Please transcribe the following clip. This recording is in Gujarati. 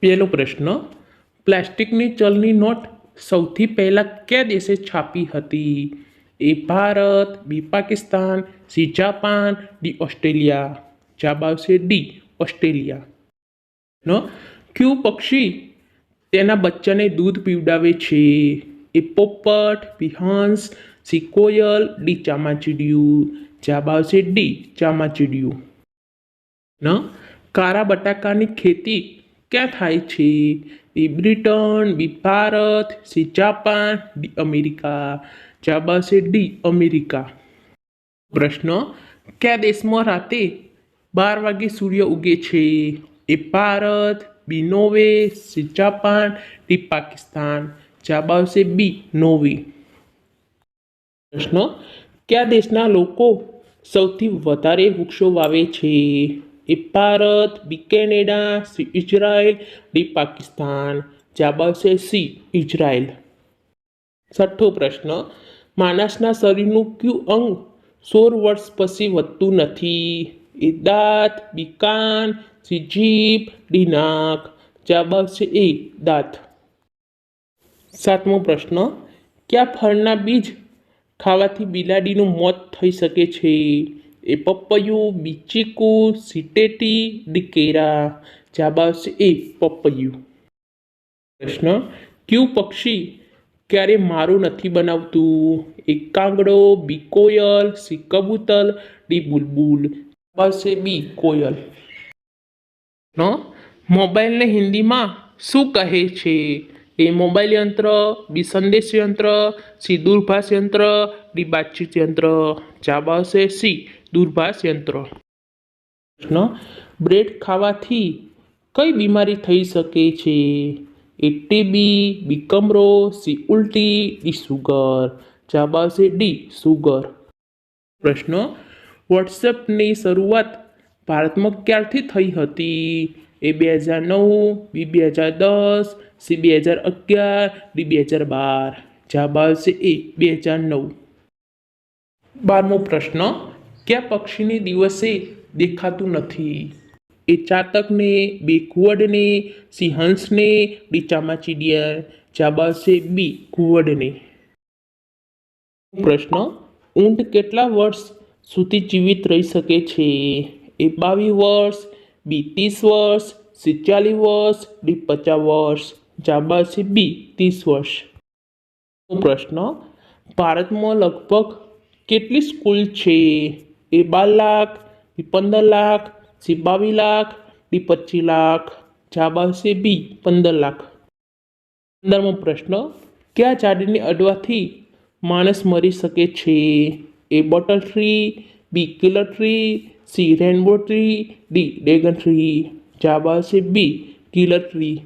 પહેલો પ્રશ્ન, પ્લાસ્ટિકની ચલની નોટ સૌથી પહેલાં કયા દેશે છાપી હતી? A Bharat, B Pakistan, C Japan, D Australia. જવાબ આવશે ડી, ઓસ્ટ્રેલિયા. નો? કયું પક્ષી તેના બચ્ચાને દૂધ પીવડાવે છે? એ પોપટ, બી હંસ, સી કોયલ, ડી ચામાચીડિયું. જવાબ આવશે ડી, ચામાચીડિયું. ન? કારા બટાકાની ખેતી ક્યાં થાય છે? B Britain, B Bharat, C Japan, D America. જવાબ આવશે ડી અમેરિકા. પ્રશ્ન, કયા દેશમાં રાતે બાર વાગે સૂર્ય ઉગે છે? A Bharat, B Norway C Japan, D Pakistan. જવાબ આવશે બી નોર્વે પ્રશ્ન, કયા દેશના લોકો સૌથી વધારે વૃક્ષો વાવે છે? A Bharat B Canada C Israel, D Pakistan જવાબ આવશે સી ઇઝરાયલ. છઠ્ઠો પ્રશ્ન, માણસના શરીરનું કયું અંગ સોળ વર્ષ પછી વધતું નથી? એ દાંત, બી કાન, સી જીભ, ડી નાક. જવાબ આવશે એ દાંત. સાતમો પ્રશ્ન, કયા ફળના બીજ ખાવાથી બિલાડીનું મોત થઈ શકે છે? એ બી ચીકુ સીટેટી ડી કેરા આવશે એ પપૈયું. પ્રશ્ન, ક્યુ પક્ષી ક્યારે મારું નથી બનાવતું? એક કાંગડો, બી કોયલ, સી કબૂતર, ડી બુલબુલ. આવશે બી કોયલ. ન મોબાઈલને હિન્દીમાં શું કહે છે? એ મોબાઈલ યંત્ર, બી સંદેશ યંત્ર, સી દૂરભાષ યંત્ર, ડી બાતચીત યંત્ર. જવાબ આવશે સી દૂરભાષ યંત્રો. પ્રશ્ન, બ્રેડ ખાવાથી કઈ બીમારી થઈ શકે છે? એટીબી બીકમરો સી ઉલટી ડી સુગર જવાબ આવશે ડી સુગર. પ્રશ્ન, વોટ્સએપની શરૂઆત ભારતમાં ક્યારથી થઈ હતી? એ બે હજાર નવ બી બે હજાર દસ સી બે હજાર અગિયાર ડી બે હજાર બાર. જવાબ આવશે એ બે હજાર નવ. બારમો પ્રશ્ન કયા પક્ષીને દિવસે દેખાતું નથી? એ ચાતકને બેકુવડને કુવડને ડીચામાં ચામાચીડિયા જવાબ આવશે બી કુવડને? પ્રશ્ન, ઊંટ કેટલા વર્ષ સુધી જીવિત રહી શકે છે? એ બાવીસ વર્ષ, બી ત્રીસ વર્ષ, સી વર્ષ ડી પચાસ વર્ષ જવાબ આવશે બી ત્રીસ વર્ષ? પ્રશ્ન, ભારતમાં લગભગ કેટલી સ્કૂલ છે? એ બાર લાખ બી પંદર લાખ, સી બાવીસ લાખ, ડી પચીસ લાખ જવાબ આવશે બી, પંદર લાખ. પંદરમો પ્રશ્ન, કયા ઝાડને અડવાથી માણસ મરી શકે છે? A bottle tree, B killer tree, C rainbow tree, D dragon tree જવાબ આવશે બી કિલર ટ્રી.